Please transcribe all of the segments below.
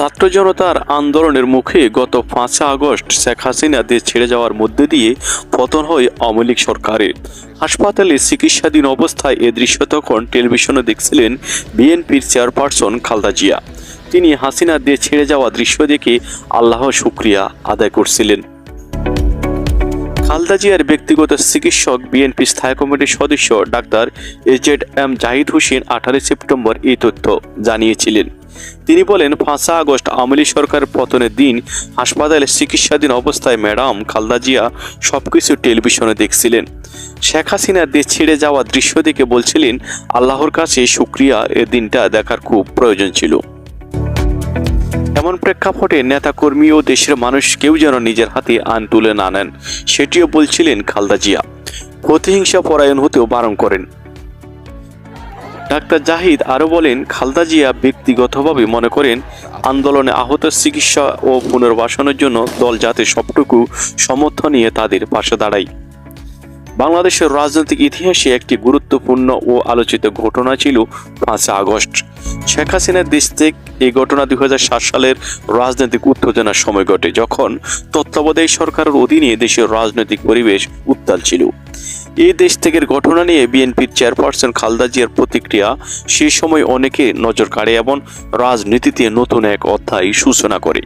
ছাত্র জনতার আন্দোলনের মুখে গত পাঁচই আগস্ট শেখ হাসিনা দেশ ছেড়ে যাওয়ার মধ্যে দিয়ে পতন হয় আওয়ামী লীগ সরকারের। হাসপাতালে চিকিৎসাধীন অবস্থায় এ দৃশ্য তখন টেলিভিশনে দেখছিলেন বিএনপির চেয়ারপারসন খালদা জিয়া। তিনি হাসিনা দেশ ছেড়ে যাওয়া দৃশ্য দেখে আল্লাহ শুক্রিয়া আদায় করছিলেন। খালদা জিয়ার ব্যক্তিগত চিকিৎসক বিএনপি স্থায়ী কমিটির সদস্য doctor AZ M Zahid Hossain আঠারোই সেপ্টেম্বর এই তথ্য জানিয়েছিলেন। তিনি বলেন পাঁচা আগস্ট আওয়ামী লীগ সরকারের পতনের দিন হাসপাতালে চিকিৎসাধীন অবস্থায় ম্যাডাম খালদা জিয়া সবকিছু টেলিভিশনে দেখছিলেন। শেখ হাসিনার দেশ ছেড়ে যাওয়া দৃশ্য দেখে বলছিলেন, আল্লাহর কাছে শুক্রিয়া, এ দিনটা দেখার খুব প্রয়োজন ছিল। এমন প্রেক্ষাপটে নেতাকর্মী ও দেশের মানুষ কেউ যেন নিজের হাতে আন তুলে না নেন, সেটিও বলছিলেন খালদা জিয়া। প্রতিহিংসা পরায়ণ হতেও বারণ করেন। ডাক্তার জাহিদ আরও বলেন, খালদা জিয়া ব্যক্তিগতভাবে মনে করেন, আন্দোলনে আহত চিকিৎসা ও পুনর্বাসনের জন্য দল যাতে সবটুকু সমর্থন নিয়ে তাদের পাশে দাঁড়ায়। বাংলাদেশের রাজনৈতিক ইতিহাসে একটি গুরুত্বপূর্ণ ও আলোচিত ঘটনা ছিল পাঁচই আগস্ট। শেখ হাসিনার দেশ থেকে এই ঘটনা দুই হাজার সাত সালের রাজনৈতিক উত্তেজনার সময় ঘটে, যখন তত্ত্বাবধায়ক সরকারের অধীনে দেশের রাজনৈতিক পরিবেশ উত্তাল ছিল। এই দেশ থেকে ঘটনা নিয়ে বিএনপির চেয়ারপারসন খালদা জিয়ার প্রতিক্রিয়া, সে সময় অনেকে নজর কাড়ে এবং রাজনীতিতে নতুন এক অধ্যায় সূচনা করে।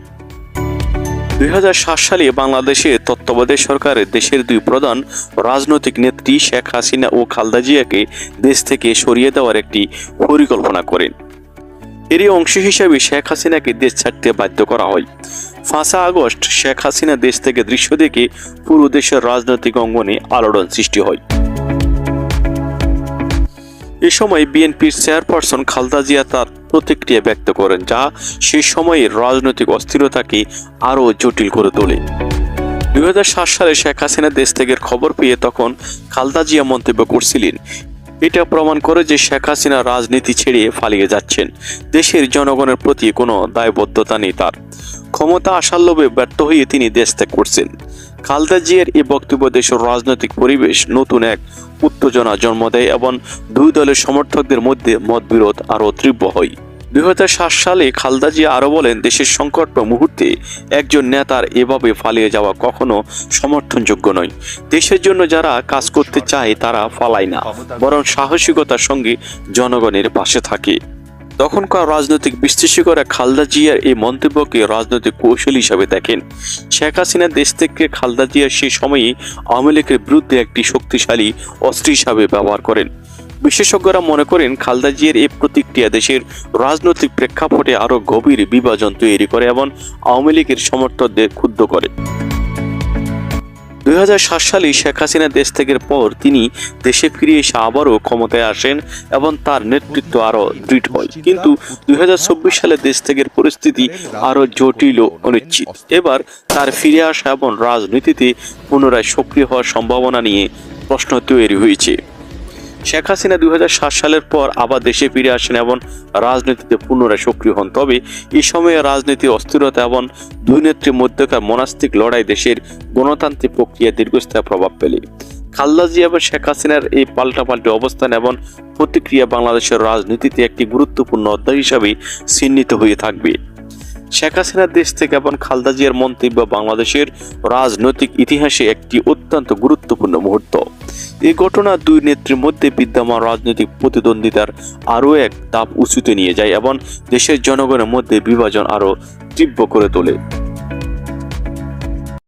দুই হাজার সাত সালে বাংলাদেশে তত্ত্বাবধায়ক সরকারের দেশের দুই প্রধান রাজনৈতিক নেত্রী শেখ হাসিনা ও খালদা জিয়াকে দেশ থেকে সরিয়ে দেওয়ার একটি পরিকল্পনা করেন। এরই অংশ হিসেবে শেখ হাসিনাকে দেশ ছাড়তে বাধ্য করা হয়। ফাঁসা আগস্ট শেখ হাসিনা দেশ থেকে দৃশ্য দেখে পুরো দেশের রাজনৈতিক অঙ্গনে আলোড়ন সৃষ্টি হয়। এ সময় বিএনপির চেয়ারপারসন খালদা জিয়া তার প্রতিক্রিয়া ব্যক্ত করেন, যা সেই সময়ের রাজনৈতিক অস্থিরতাকে আরও জটিল করে তোলে। দুই হাজার সাত সালে শেখ হাসিনা দেশ থেকে খবর পেয়ে তখন খালদা জিয়া মন্তব্য করছিলেন এটা প্রমাণ করে যে শেখ হাসিনা রাজনীতি ছেড়ে ফালিয়ে যাচ্ছেন। দেশের জনগণের প্রতি কোনো দায়বদ্ধতা নেই তার। ক্ষমতা আসার লোভে ব্যর্থ হয়ে তিনি দেশ ত্যাগ করছেন। খালদা জিয়ার এই বক্তব্য দেশের রাজনৈতিক পরিবেশ নতুন এক উত্তেজনা জন্ম দেয় এবং দুই দলের সমর্থকদের মধ্যে মতবিরোধ আরও তীব্র হয়। দু হাজার সাত সালে খালদা জিয়া আরও বলেন, দেশের সংকট মুহূর্তে একজন নেতার এভাবে পালিয়ে যাওয়া কখনো সমর্থনযোগ্য নয়। দেশের জন্য যারা কাজ করতে চায়, তারা ফালায় না। বরং সাহসিকতার সঙ্গে জনগণের পাশে থাকে। তখনকার রাজনৈতিক বিশ্লেষকরা খালদা জিয়ার এই মন্তব্যকে রাজনৈতিক কৌশল হিসাবে দেখেন। শেখ হাসিনা দেশ থেকে খালদা জিয়া সেই সময়ই আওয়ামী লীগের বিরুদ্ধে একটি শক্তিশালী অস্ত্র হিসাবে ব্যবহার করেন। বিশেষজ্ঞরা মনে করেন খালদা জিয়ার এই প্রতিক্রিয়া দেশের রাজনৈতিক প্রেক্ষাপটে আরও গভীর বিভাজন তৈরি করে এবং আওয়ামী লীগের সমর্থকদের ক্ষুব্ধ করে। দুই হাজার সাত সালে শেখ হাসিনা দেশ থেকে পর তিনি দেশে ফিরে এসে আবারও ক্ষমতায় আসেন এবং তার নেতৃত্ব আরও দৃঢ় হয়। কিন্তু দুই হাজার চব্বিশ সালে দেশ থেকে পরিস্থিতি আরও জটিল ও অনিশ্চিত। এবার তার ফিরে আসা এবং রাজনীতিতে পুনরায় সক্রিয় হওয়ার সম্ভাবনা নিয়ে প্রশ্ন তৈরি হয়েছে। শেখ হাসিনা দুই হাজার সাত সালের পর আবার দেশে ফিরে আসেন এবং রাজনীতিতে পুনরায় সক্রিয় হন। তবে এই সময়ে রাজনীতির অস্থিরতা এবং দুই নেত্রীর মধ্যকার মনাস্তিক লড়াই দেশের গণতান্ত্রিক প্রক্রিয়া দীর্ঘস্থায়ী প্রভাব ফেলে। খালদা জিয়া এবং শেখ হাসিনার এই পাল্টাপাল্টি অবস্থান এবং প্রতিক্রিয়া বাংলাদেশের রাজনীতিতে একটি গুরুত্বপূর্ণ অধ্যায় হিসাবে চিহ্নিত হয়ে থাকবে। শেখ হাসিনার দেশ থেকে এবং খালদা জিয়ার মন্তব্য বাংলাদেশের রাজনৈতিক ইতিহাসে একটি অত্যন্ত গুরুত্বপূর্ণ মুহূর্ত। এই ঘটনা দুই নেত্রীর মধ্যে বিদ্যমান রাজনৈতিক প্রতিদ্বন্দ্বিতার আরও এক তাপ উঁচুতে নিয়ে যায় এবং দেশের জনগণের মধ্যে বিভাজন আরও তীব্র করে তোলে।